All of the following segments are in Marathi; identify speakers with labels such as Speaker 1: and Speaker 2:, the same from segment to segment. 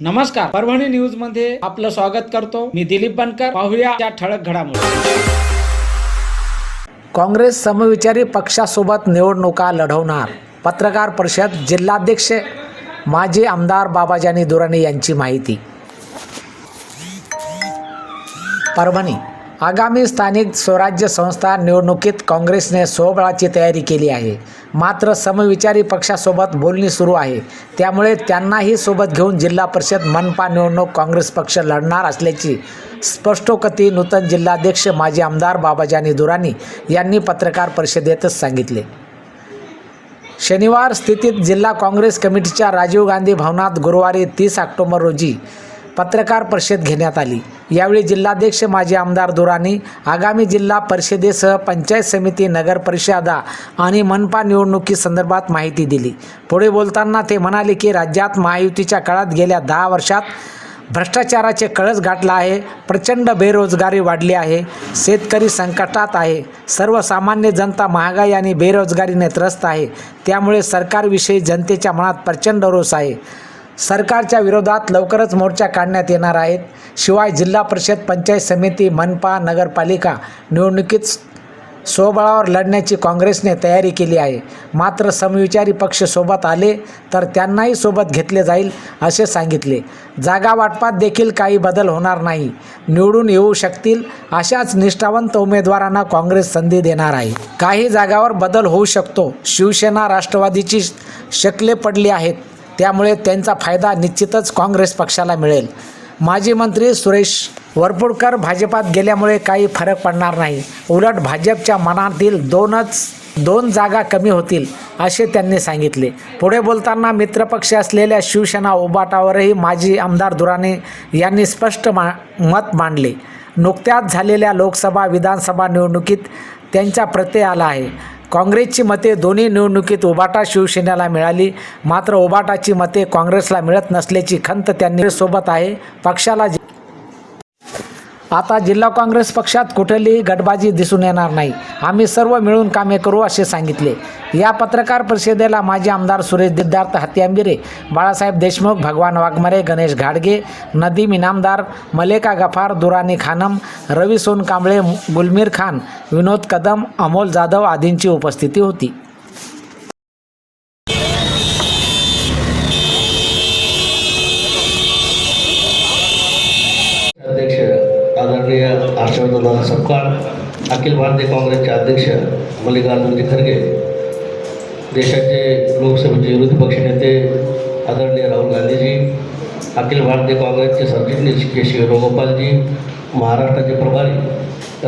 Speaker 1: नमस्कार परभणी न्यूजमध्ये आपलं स्वागत करतो. मी दिलीप बनकर पाहूया त्या ठळक घडामोडी.
Speaker 2: काँग्रेस समविचारी पक्षासोबत निवडणुका लढवणार पत्रकार परिषद जिल्हाध्यक्ष माजी आमदार बाबाजानी दुराणी यांची माहिती. परभणी आगामी स्थानिक स्वराज्य संस्था निवडणुकीत काँग्रेसने सोबळाची तयारी केली आहे. मात्र समविचारी पक्षासोबत बोलणी सुरू आहे. त्यामुळे त्यांनाही सोबत घेऊन जिल्हा परिषद मनपा निवडणूक काँग्रेस पक्ष लढणार असल्याची स्पष्टोकती नूतन जिल्हाध्यक्ष माजी आमदार बाबाजानी दुरानी यांनी पत्रकार परिषदेतच सांगितले. शनिवार स्थितीत जिल्हा काँग्रेस कमिटीच्या राजीव गांधी भवनात गुरुवारी तीस ऑक्टोबर रोजी पत्रकार परिषद घेण्यात आली. यावेळी जिल्हाध्यक्ष माजी आमदार दुराणी आगामी जिल्हा परिषदेसह पंचायत समिती नगर परिषदा आणि मनपा निवडणुकीसंदर्भात माहिती दिली. पुढे बोलताना ते म्हणाले की राज्यात महायुतीच्या काळात गेल्या दहा वर्षात भ्रष्टाचाराचे कळस गाठला आहे प्रचंड बेरोजगारी वाढली आहे शेतकरी संकटात आहे सर्वसामान्य जनता महागाई आणि बेरोजगारीने त्रस्त आहे त्यामुळे सरकारविषयी जनतेच्या मनात प्रचंड रोष आहे. सरकारच्या विरोधात लवकरच मोर्चा काढण्यात येणार आहेत शिवाय जिल्हा परिषद पंचायत समिती मनपा नगरपालिका निवडणुकीत स्वबळावर लढण्याची काँग्रेसने तयारी केली आहे. मात्र समविचारी पक्ष सोबत आले तर त्यांनाही सोबत घेतले जाईल असे सांगितले. जागा वाटपात देखील काही बदल होणार नाही. निवडून येऊ शकतील अशाच निष्ठावंत उमेदवारांना काँग्रेस संधी देणार आहे. काही जागावर बदल होऊ शकतो. शिवसेना राष्ट्रवादीची शकले पडली आहेत. त्यामुळे त्यांचा फायदा निश्चितच काँग्रेस पक्षाला मिळेल. माजी मंत्री सुरेश वरपुडकर भाजपात गेल्यामुळे काही फरक पडणार नाही. उलट भाजपच्या मनातील दोनच दोन जागा कमी होतील असे त्यांनी सांगितले. पुढे बोलताना मित्रपक्ष असलेल्या शिवसेना उबाटावरही माजी आमदार दुराणे यांनी स्पष्ट मा मत मांडले. नुकत्याच झालेल्या लोकसभा विधानसभा निवडणुकीत त्यांचा प्रत्यय आला आहे. काँग्रेसची मते दोन्ही निवडणुकीत उबाटा शिवसेनेला मिळाली. मात्र ओबाटाची मते काँग्रेसला मिळत नसल्याची खंत त्यांनी सोबत आहे. पक्षाला जे- आता जिल्हा काँग्रेस पक्षात कुठलीही गटबाजी दिसून येणार नाही. आम्ही सर्व मिळून कामे करू असे सांगितले. या पत्रकार परिषदेला माजी आमदार सुरेश दिद्धार्थ हत्यांबिरे बाळासाहेब देशमुख भगवान वाघमारे गणेश घाडगे नदीम इनामदार मलेका गफार दुरानी खानम रवी सोनकांबळे गुलमीर खान विनोद कदम अमोल जाधव आदींची उपस्थिती होती
Speaker 3: अध्यक्ष आदरणीय हर्षवर्धन सपकाळ अखिल भारतीय काँग्रेसचे अध्यक्ष मल्लिकार्जुनजी खरगे देशाचे लोकसभेचे विरोधी पक्षनेते आदरणीय राहुल गांधीजी अखिल भारतीय काँग्रेसचे सरचिटणीस के शिव वेणुगोपालजी महाराष्ट्राचे प्रभारी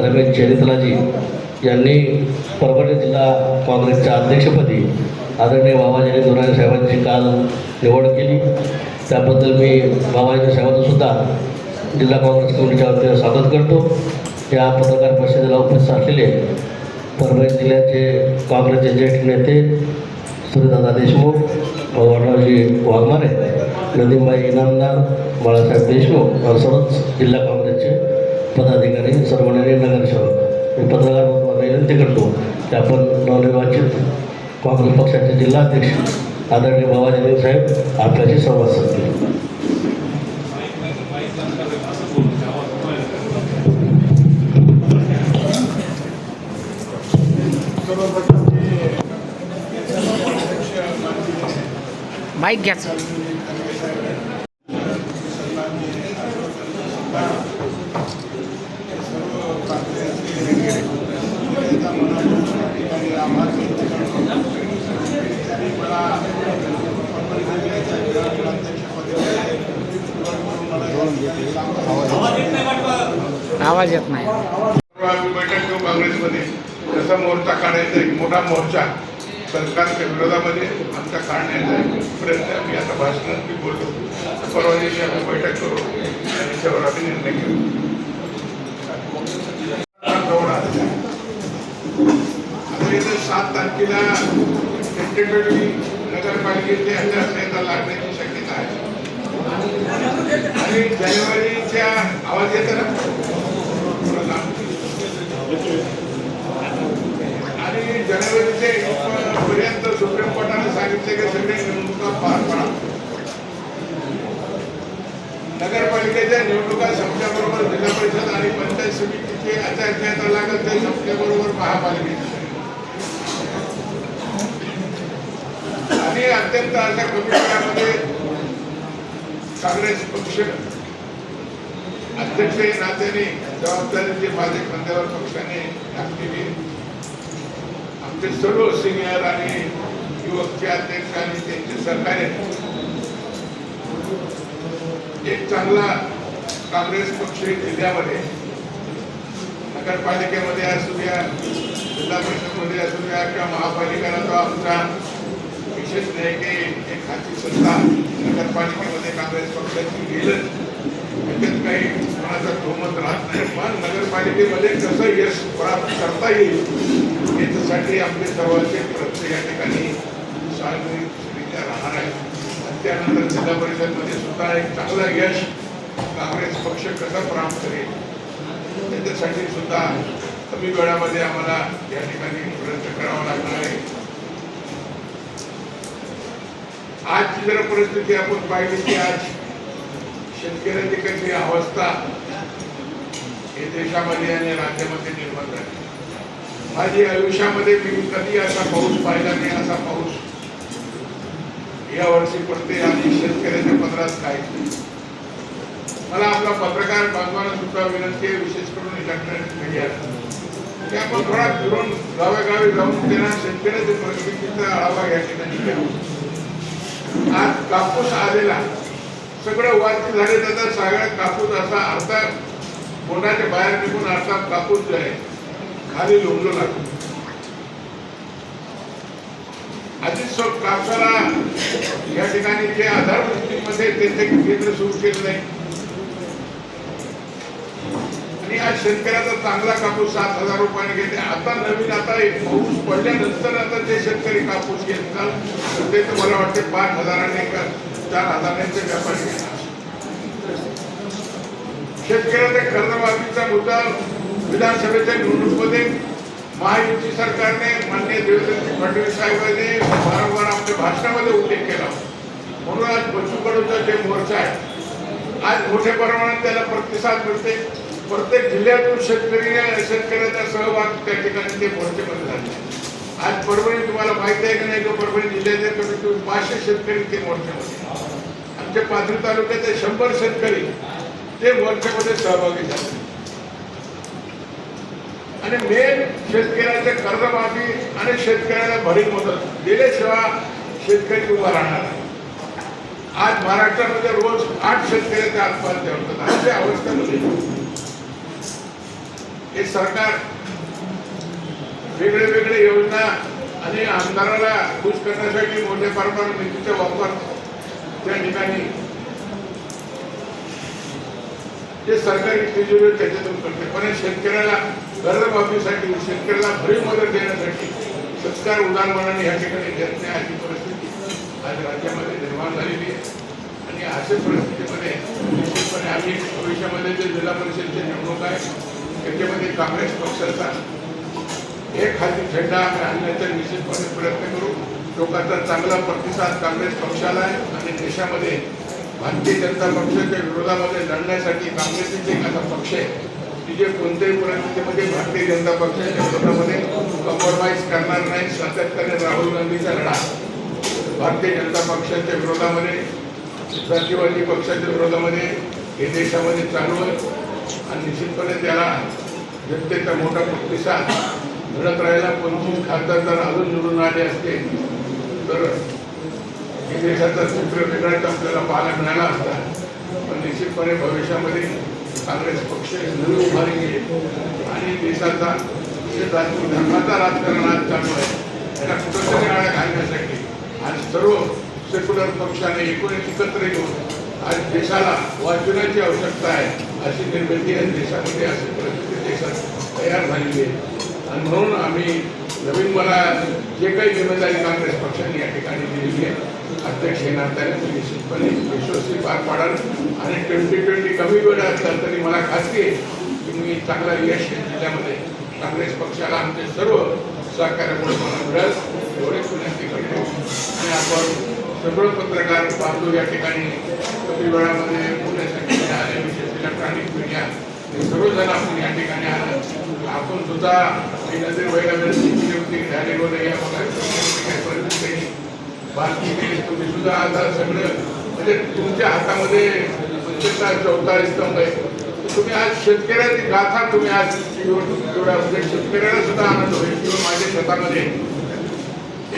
Speaker 3: रमेश चरित्राजी यांनी परभणी जिल्हा काँग्रेसच्या अध्यक्षपदी आदरणीय बाबाजी दुराणी साहेबांची काल निवड केली. त्याबद्दल मी बाबाजी साहेबांचं सुद्धा जिल्हा काँग्रेस कमिटीच्या वतीनं स्वागत करतो. या पत्रकार परिषदेला उपस्थित असलेले परभणी जिल्ह्याचे काँग्रेसचे ज्येष्ठ नेते सूर्यदादा देशमुख वडरावजी वाघमारे नदीमबाई इनामदार बाळासाहेब देशमुख आणि सर्वच जिल्हा काँग्रेसचे पदाधिकारी सर्वमान्य नगरसेवक मी पत्रकार विनंती करतो की आपण नवनिर्वाचित काँग्रेस पक्षाचे जिल्हाध्यक्ष आदरणीय बाबाजी साहेब आपल्याशी संवाद साधतील
Speaker 2: बाईक घ्यायचं आवाज येत नाही.
Speaker 4: काँग्रेसमध्ये कसा मोर्चा काढायचा एक मोठा मोर्चा. सरकारच्या विरोधामध्ये आमचा काढण्याचा एक प्रयत्न आम्ही आता भाषणात मी बोलतो परवा दिवशी आम्ही बैठक करू. आणि त्याच्यावर आम्ही निर्णय घेऊ. आता इथं सात तारखेला टेंटेटिव्हली नगरपालिकेचे अध्यास नेता लागण्याची शक्यता आहे. आणि जानेवारीच्या आवाज येतो ना थोडं पर्यंत सुप्रीम कोर्टाने सांगितले की सगळे निवडणुका पार पडा नगरपालिकेच्या निवडणुका संपल्याबरोबर जिल्हा परिषद आणि पंचायत समितीचे आचारसंहिता लागत ते संपल्याबरोबर महापालिकेचे. आणि अत्यंत अशा कमी काळामध्ये काँग्रेस पक्ष अध्यक्ष नात्याने जबाबदारीचे माझे खांद्यावर पक्षाने टाकलेली ते सर्व सिनियर आणि युवकचे अध्यक्ष आणि त्यांचे सहकार्य एक चांगला काँग्रेस पक्ष जिल्ह्यामध्ये. नगरपालिकेमध्ये असू द्या जिल्हा परिषदमध्ये असू द्या किंवा महापालिकेला तो आमचा विशेष नाही की एक खाती सत्ता नगरपालिकेमध्ये काँग्रेस पक्षाची गेलं त्याच्यात काही कोणाचा बहुमत राहत नाही. पण नगरपालिकेमध्ये कसं यश प्राप्त करता येईल याच्यासाठी आपले सर्वांचे प्रश्न या ठिकाणी सार्वजनिकरित्या राहणार आहे आणि त्यानंतर जिल्हा परिषदमध्ये सुद्धा एक चांगलं यश काँग्रेस पक्ष कसा प्राप्त करेल त्याच्यासाठी सुद्धा कमी वेळामध्ये आम्हाला या ठिकाणी प्रयत्न करावा लागणार आहे. आजची जर परिस्थिती आपण पाहिली की आज शेतकऱ्याची कशी अवस्था हे देशामध्ये आणि राज्यामध्ये निर्माण झाली. आधी आयुष्यामध्ये मी कधी असा पाऊस पाहिला नाही असा पाऊस या वर्षी पडते आणि शेतकऱ्याच्या पदरात काय? मला आपला पत्रकार बांधवांना सुद्धा विनंती आहे विशेष करून इलेक्ट्रॉनिक मीडिया की आपण थोडा फिरून गावेगावी जाऊन त्यांना शेतकऱ्याच्या परिस्थितीचा आढावा या ठिकाणी घ्यावा. आज कापूस आलेला सगळं वाद झाले तर सगळ्या कापूस असा अर्धा बोंडाच्या बाहेर निघून अर्धा कापूस जो आहे खाली लोंबलो लागतो आधीच सो कापसाला या ठिकाणी जे आधारमध्ये त्यांचे केंद्र सुरू केलं नाही आणि आज शेतकऱ्याचा चांगला कापूस सात हजार रुपयाने घेते आता नवीन आता एक पाऊस पडल्यानंतर आता जे शेतकरी कापूस घेतात ते तर मला वाटते पाच हजाराने का चार हजारांचे ते व्यापारी घेणार शेतकऱ्याच्या कर्जमाफीचा मुद्दा विधानसभेच्या निवडणुकीमध्ये महायुती सरकारने मान्य देवेंद्र फडणवीस साहेबांनी वारंवार आपल्या भाषणामध्ये उल्लेख केला. म्हणून आज बच्चू कडूचा जे मोर्चा आहे आज मोठ्या प्रमाणात त्याला प्रतिसाद मिळते प्रत्येक जिल्ह्यातून शेतकरी शेतकऱ्याचा सहभाग त्या ठिकाणी ते मोर्चेमध्ये झाले. आज परभणी तुम्हाला माहिती आहे की नाही तो परभणी जिल्ह्याच्या कमीत पाचशे शेतकरी ते मोर्चामध्ये आमच्या पाथरी तालुक्याचे शंभर शेतकरी ते मोर्चामध्ये सहभागी झाले. आणि मेन शेतकऱ्याचे कर्जमाफी आणि शेतकऱ्याला भरीव मदत. दिल्याशिवाय शेतकरी उभा राहणार आज महाराष्ट्रामध्ये रोज आठ शेतकऱ्याच्या आत्महत्या होतात अशा अवस्थेमध्ये हे सरकार वेगळे वेगळे योजना आणि आमदाराला खुश करण्यासाठी मोठ्या प्रमाणात निधीचा वापर त्या ठिकाणी जे सरकारी तिजोरी त्याच्यातून करते. पण शेतकऱ्याला कर्जमाफीसाठी शेतकऱ्याला भरीव मदत देण्यासाठी सत्कार उदाहरणाने या ठिकाणी घेत नाही अशी परिस्थिती आज राज्यामध्ये निर्माण झालेली आहे. आणि अशा परिस्थितीमध्ये निश्चितपणे आम्ही भविष्यामध्ये जे जिल्हा परिषदेची निवडणूक आहे त्याच्यामध्ये काँग्रेस पक्षाचा एक हाती झेंडा आम्ही आणण्याचा निश्चितपणे प्रयत्न करू. लोकांचा चांगला प्रतिसाद काँग्रेस पक्षाला आहे आणि देशामध्ये भारतीय जनता पक्षाच्या विरोधामध्ये लढण्यासाठी काँग्रेसचे एक असा पक्ष आहे. की जे कोणत्याही परिस्थितीमध्ये भारतीय जनता पक्षाच्या विरोधामध्ये कॉम्प्रोमाइज करणार नाही सातत्याने राहुल गांधीचा लढा. भारतीय जनता पक्षाच्या विरोधामध्ये जातीवादी पक्षाच्या विरोधामध्ये हे देशामध्ये चालू आहे. आणि निश्चितपणे त्याला जनतेचा मोठा प्रतिसाद मिळत राहिला. पंचवीस खासदार जर अजून निवडून आले असते तर हे देशाचा चित्र वेगळाच आपल्याला पाहायला मिळाला असता. पण निश्चितपणे भविष्यामध्ये काँग्रेस पक्ष नवी उभारी घेईल आणि देशाचा धर्माचा राजकारण आज चालू आहे. त्याला कुठंतरी आळा घालण्यासाठी आज सर्व सेक्युलर पक्षाने एकूण एकत्र येऊन आज देशाला वाचवण्याची आवश्यकता आहे अशी निर्मिती आज देशामध्ये अशी परिस्थिती देशात तयार झालेली आहे. आणि म्हणून आम्ही नवीन मला जे काही जिम्मेदारी काँग्रेस पक्षाने या ठिकाणी दिलेली आहे अध्यक्ष हे नात्याने मी निश्चितपणे यशस्वी पार पाडाल. आणि ट्वेंटी ट्वेंटी कमी वेळ असतात तरी मला खात्री आहे की मी चांगला यश जिल्ह्यामध्ये काँग्रेस पक्षाला आमचे सर्व सहकार्यामुळे मला मिळेल. एवढेच विनंती करतो. आणि आपण सगळं पत्रकार बांधव या ठिकाणी कमी वेळामध्ये पुण्यासाठी आले विशेष इलेक्ट्रॉनिक मीडिया हे सर्वजण आपण या ठिकाणी आलं. आपण सुद्धा ही नजर व्हायला वेळेची होती झालेलो नाही. बघा काही बाकी तुम्ही सुद्धा आता सगळं म्हणजे तुमच्या हातामध्ये पंचवीस चौताळीस स्तंभ आहे. तुम्ही आज शेतकऱ्याची गाथा तुम्ही आज एवढ्या म्हणजे शेतकऱ्याला सुद्धा आनंद होईल. किंवा माझ्या शेतामध्ये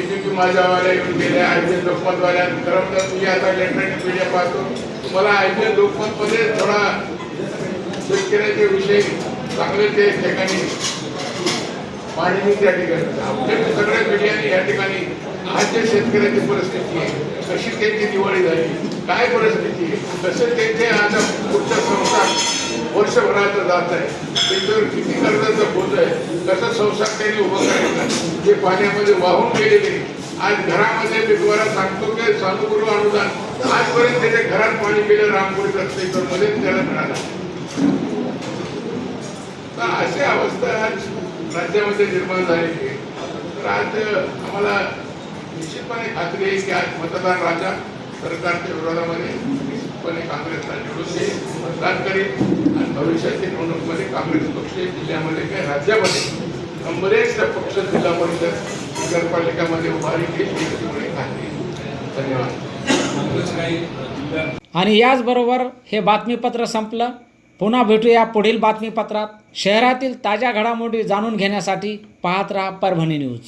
Speaker 4: एक माझ्यावाल्या येऊन गेल्या आय पी एल लोकमतवाल्या. करमदार म्हणजे तर मी आता इलेक्ट्रॉनिक मीडिया पाहतो. तुम्हाला आय पी एल लोकमतमध्ये थोडा शेतकऱ्याचे विषय चांगले ते ठिकाणी. मांडणी त्या ठिकाणी. आपल्या सगळ्या मीडियाने या ठिकाणी आज जे शेतकऱ्याची परिस्थिती आहे कशी त्यांची दिवाळी झाली काय परिस्थिती आहे कसं त्यांचे आता पुढच्या संसार वर्षभराचा जात आहे त्यांच्यावर किती कर्जाचं बोध आहे कसं संसार त्यांनी उभं करायचा जे पाण्यामध्ये वाहून गेलेले आज घरामध्ये मी तुम्हाला सांगतो की सानुगुरु अनुदान आजपर्यंत त्याच्या घरात पाणी गेलं रामपुरी रस्तेकरमध्ये त्याला मिळालं तर अशी अवस्था आज राज्यामध्ये निर्माण झालेली आहे. तर आज आम्हाला निश्चितपणे खात्री आहे की आज मतदार राजा सरकारच्या विरोधामध्ये निश्चितपणे काँग्रेसला निवडून देईल मतदान करेल. आणि भविष्यातील निवडणुकीमध्ये काँग्रेस पक्ष जिल्ह्यामध्ये काही राज्यामध्ये नंबरेच पक्ष जिल्हा परिषद नगरपालिकामध्ये उभारी केली खात्री. धन्यवाद.
Speaker 1: आणि याचबरोबर हे बातमीपत्र संपलं. पुन्हा भेटूया पुढील बातमीपत्रात. शहरातील ताज्या घडामोडी जाणून घेण्यासाठी पाहत राहा परभणी न्यूज.